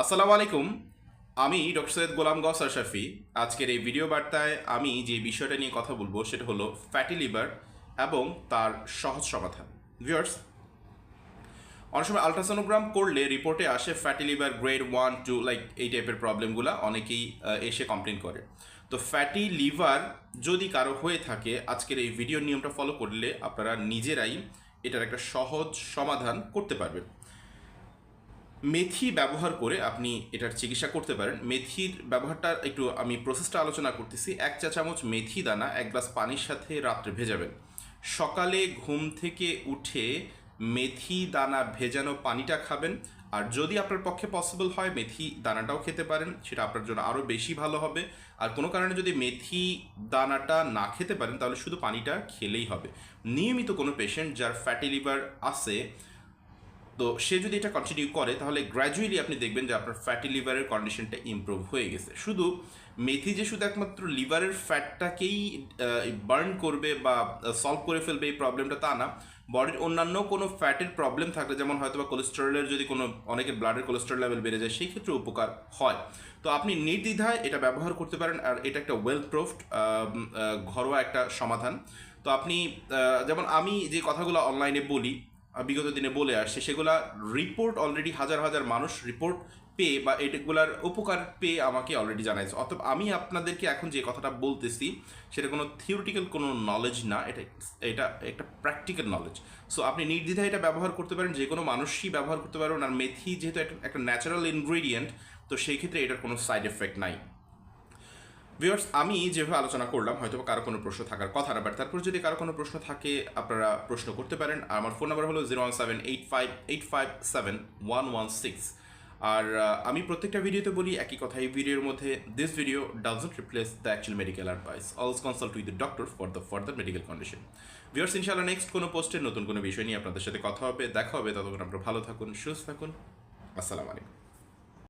আসসালামু আলাইকুম। আমি ডক্টর সৈয়দ গোলাম গসার শাফি। আজকের এই ভিডিও বার্তায় আমি যে বিষয়টা নিয়ে কথা বলব সেটা হলো ফ্যাটি লিভার এবং তার সহজ সমাধান। ভিউয়ার্স অনেক সময় আলট্রাসোনোগ্রাম করলে রিপোর্টে আসে fatty liver grade one two like এই টাইপের প্রবলেমগুলো অনেকেই এসে কমপ্লেন করে। তো ফ্যাটি লিভার যদি কারও হয়ে থাকে, আজকের এই ভিডিও নিয়মটা ফলো করলে আপনারা নিজেরাই এটার একটা সহজ সমাধান করতে পারবেন। মেথি ব্যবহার করে আপনি এটার চিকিৎসা করতে পারেন। মেথির ব্যবহারটা একটু আমি প্রসেসটা আলোচনা করতেছি। এক চা চামচ মেথি দানা, এক গ্লাস পানির সাথে রাত্রে ভেজাবেন। সকালে ঘুম থেকে উঠে মেথি দানা ভেজানো পানিটা খাবেন। আর যদি আপনার পক্ষে পসিবল হয়, মেথি দানাটাও খেতে পারেন। সেটা আপনার জন্য আরও বেশি ভালো হবে। আর কোনো কারণে যদি মেথি দানাটা না খেতে পারেন, তাহলে শুধু পানিটা খেলেই হবে। নিয়মিত কোনো পেশেন্ট যার ফ্যাটি লিভার আছে তো সে যদি এটা কন্টিনিউ করে, তাহলে গ্র্যাজুয়ালি আপনি দেখবেন যে আপনার ফ্যাটি লিভারের কন্ডিশনটা ইমপ্রুভ হয়ে গেছে। শুধু মেথি যে শুধু একমাত্র লিভারের ফ্যাটটাকেই বার্ন করবে বা সলভ করে ফেলবে এই প্রবলেমটা তা না। বডির অন্যান্য কোনো ফ্যাটের প্রবলেম থাকলে, যেমন হয়তো বা কোলেস্টেরলের যদি কোনো, অনেকের ব্লাডের কোলেস্টেরল লেভেল বেড়ে যায়, সেই ক্ষেত্রে উপকার হয়। তো আপনি নির্দ্বিধায় এটা ব্যবহার করতে পারেন, আর এটা একটা ওয়েল প্রুফড ঘরোয়া একটা সমাধান। তো আপনি যেমন আমি যে কথাগুলো অনলাইনে বলি বিগত দিনে বলে আসছে, সেগুলা রিপোর্ট অলরেডি হাজার হাজার মানুষ রিপোর্ট পেয়ে বা এটাগুলার উপকার পেয়ে আমাকে অলরেডি জানাইছে। অতএব আমি আপনাদেরকে এখন যে কথাটা বলতেছি, সেটা কোনো থিওরিটিক্যাল কোনো নলেজ না, এটা এটা একটা প্র্যাকটিক্যাল নলেজ সো আপনি নির্দ্বিধায় এটা ব্যবহার করতে পারেন, যে কোনো মানুষই ব্যবহার করতে পারবেন আর মেথি যেহেতু একটা ন্যাচারাল ইনগ্রিডিয়েন্ট তো সেই ক্ষেত্রে এটার কোনো সাইড এফেক্ট নাই। ভিউয়ার্স আমি যেভাবে আলোচনা করলাম হয়তো কারও কোনো প্রশ্ন থাকার কথা না বাট তারপর যদি কারও কোনো প্রশ্ন থাকে, আপনারা প্রশ্ন করতে পারেন। আমার ফোন নাম্বার হলো zero one seven eight five eight five seven one one six আর আমি প্রত্যেকটা ভিডিওতে বলি, একই কথা, এই ভিডিওর মধ্যে this video doesn't replace the actual medical advice also consult with the doctor for the further medical condition viewers ইনশাআল্লাহ নেক্সট কোনো পোস্টের নতুন কোনো বিষয় নিয়ে আপনাদের সাথে কথা হবে, দেখা হবে, ততক্ষণ আপনারা ভালো থাকুন, সুস্থ থাকুন। আসসালামু আলাইকুম।